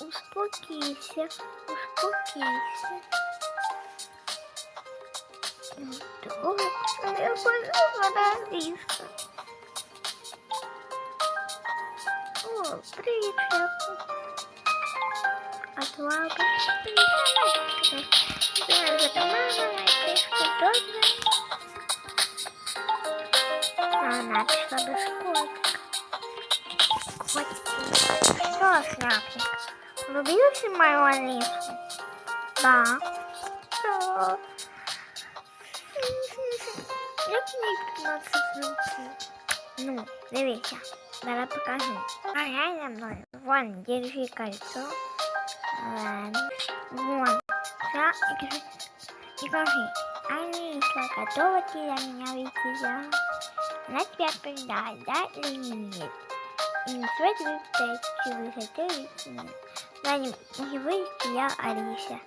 Успокійся, успокійся. Добре, я хочу параліза. О, привіт, шляпу. А твоя Зараз до мене трішки добре. А вона пішла до школи. Котики. Що, шляпник? Влюбився в мою Алису? Да. Що? Як мені 15 років? Ну, дивіться, зараз покажу. А я за мною. Вон, держи кольцо. Ладно. Вон. Все, и кажи. И кажи. Алиса, готова ты за меня выйти замуж? Она тебя предает, да или нет? И не стоит выпытать, чи вы готовы или нет. Да, не, не выйти, я Алиса.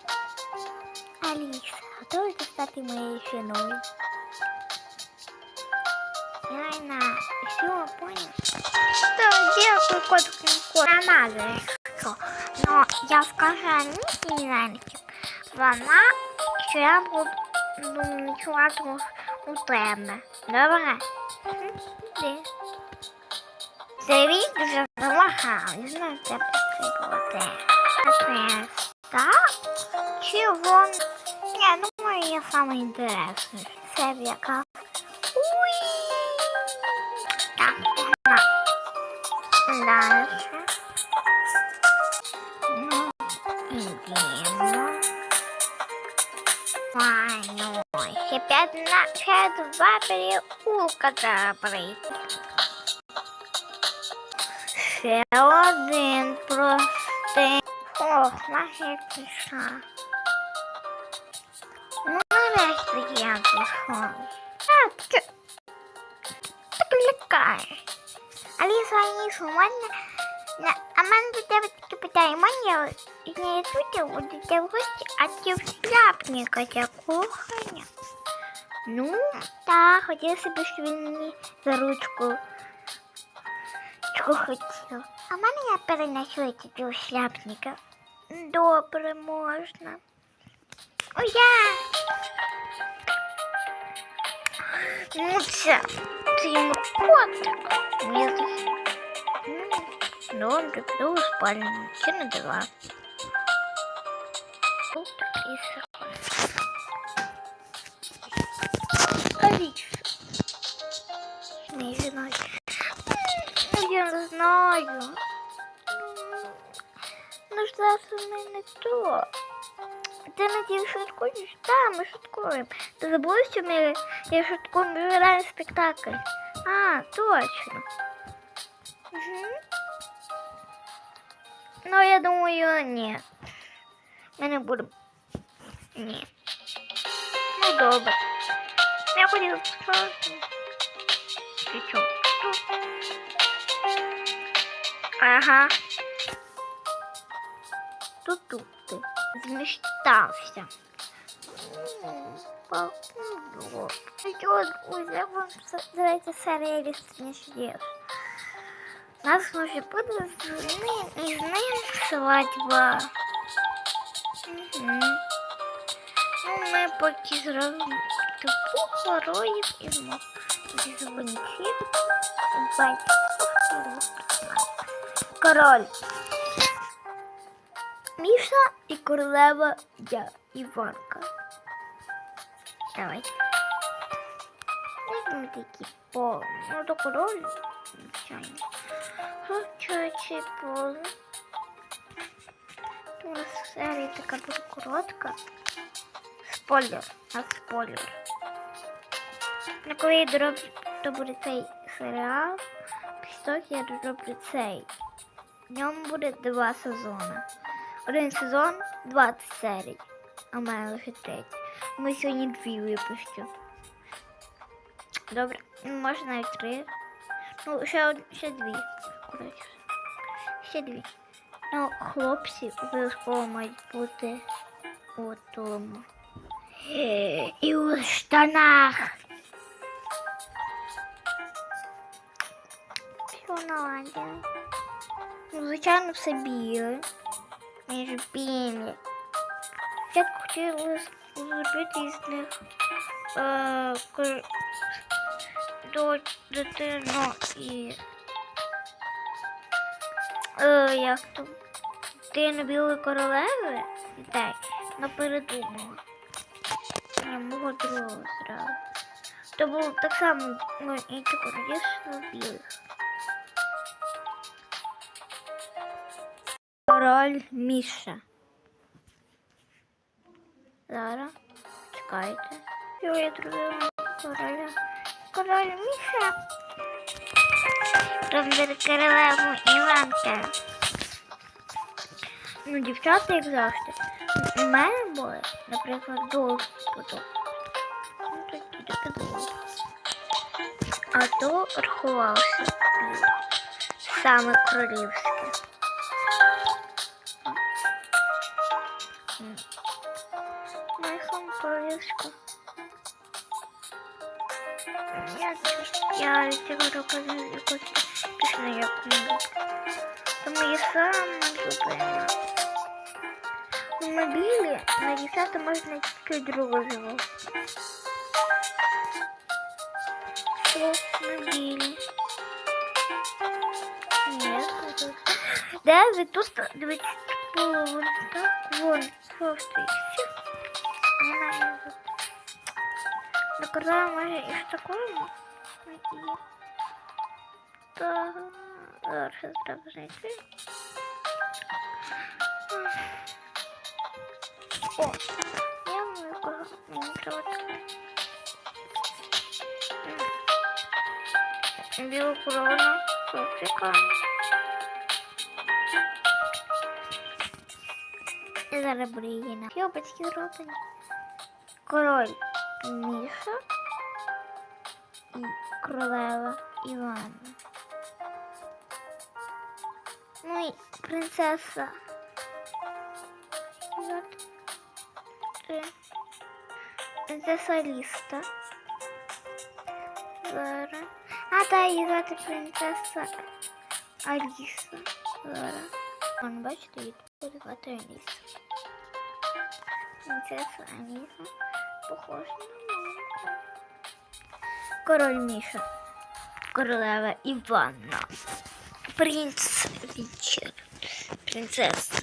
Алиса, готова ты стать моей женой? Яна, все, понял? Что, дякую, котик, кот. Не надо, що. Но я скажу Анісі Ленчик, вона, що я буду ну, ночувати у тебе. Добре? Мгм, Іди. Це він дуже замахав, не знаю, це підстрибувати. Це так? Чи вон? Я думаю, я саме інтересний. Це яка? Уй! Так, на. Дальше. Ну, идем. Ваню, ще 15 два переулка треба пройти. Ще один простий. Ох, наша пішла. Ну, нарешті я пішов. А, ти... Ти лякаєш. Аліса, Аліса, у мене... На, а мене до тебе таке питання, мене не сутя будете в гості, а ти в шляпника для кохання. Ну, так, хотіла собі, щоб він мені за ручку чого хотів. А мене я перенесу тільки у шляпника. Добре, можна. О, я! Ну, це, це йому котик. Милий. Ну, он люблю спальню. Чи на два. Тут і сахар. Не знаю. Ну, я не знаю Ну, ж зараз у мене то. Ти надіюсь шуткуєш? Так, ми шуткуємо. Ти забув, що ми я шуткуємо, ми граємо спектакль? А, точно. Угу. Ну, я думаю, ні. Ми не будемо. Ні. Ну, добре. Я хотів сказати. Ти чого? Ага. зміщався. Чого, друзі, я вам давайте серія лісні чудес. У нас може буде з ним і з ним свадьба. Угу. Ну, ми поки зробимо типу героїв і зі дзвонців і батьків. Король. Міша і королева я Іванка. Давай. Ми такі по... Ну, то король, звичайно. Хочучи пол. У нас серія така буде коротка. Спойлер. А спойлер. На коли я дороблю, то буде цей серіал. Після того я дороблю цей. В ньому буде два сезони. Один сезон 20 серій. А в мене лише 30. Ми сьогодні дві випущу. Добре, ну, може навіть три. Ну, ще, од- ще дві. Коротше. Ще дві. Ну, хлопці обов'язково мають бути у тому. Е, І у штанах. Все наладили. Ну, звичайно, все біле. Між білі. Я б хотіла зробити із них е, кор- до дитину і е, як то дитину білої королеви дітей не передумала. Я мого другого зразу. То було так само ну, інше королівство білих. Король Міша. Зараз. Чекайте. Його я зробила короля. Король Міша. Робити королеву Іванка. Ну, дівчата, як завжди. У мене були, наприклад, довгі потом. Ну, такі довгі. А то рахувався. Саме королівське. Я, я від цього року якось пісню яку-небудь. Тому я саме любима. У мобілі на 10 можна тільки дружого. Що в мобілі? Ні, не тут. Де ви тут? Дивіться, було вон так, Доказала, може, і в такому. І... Та... Зараз треба знайти. О, я мою кожу. Мені треба таке. М. Білу корону. Прикольно. І зараз буде її на. Його батьки зроблені. Король Міша і королева Іванна. Ну і принцеса. От. Ти. Принцеса Ліста. Зараз. А, та її звати принцеса Аліса. Зараз. Вон, бачите, її тут звати Аліса. Принцеса Аліса. Мамку. Король Міша. Королева Іванна. Принц Вічер, Принцеса.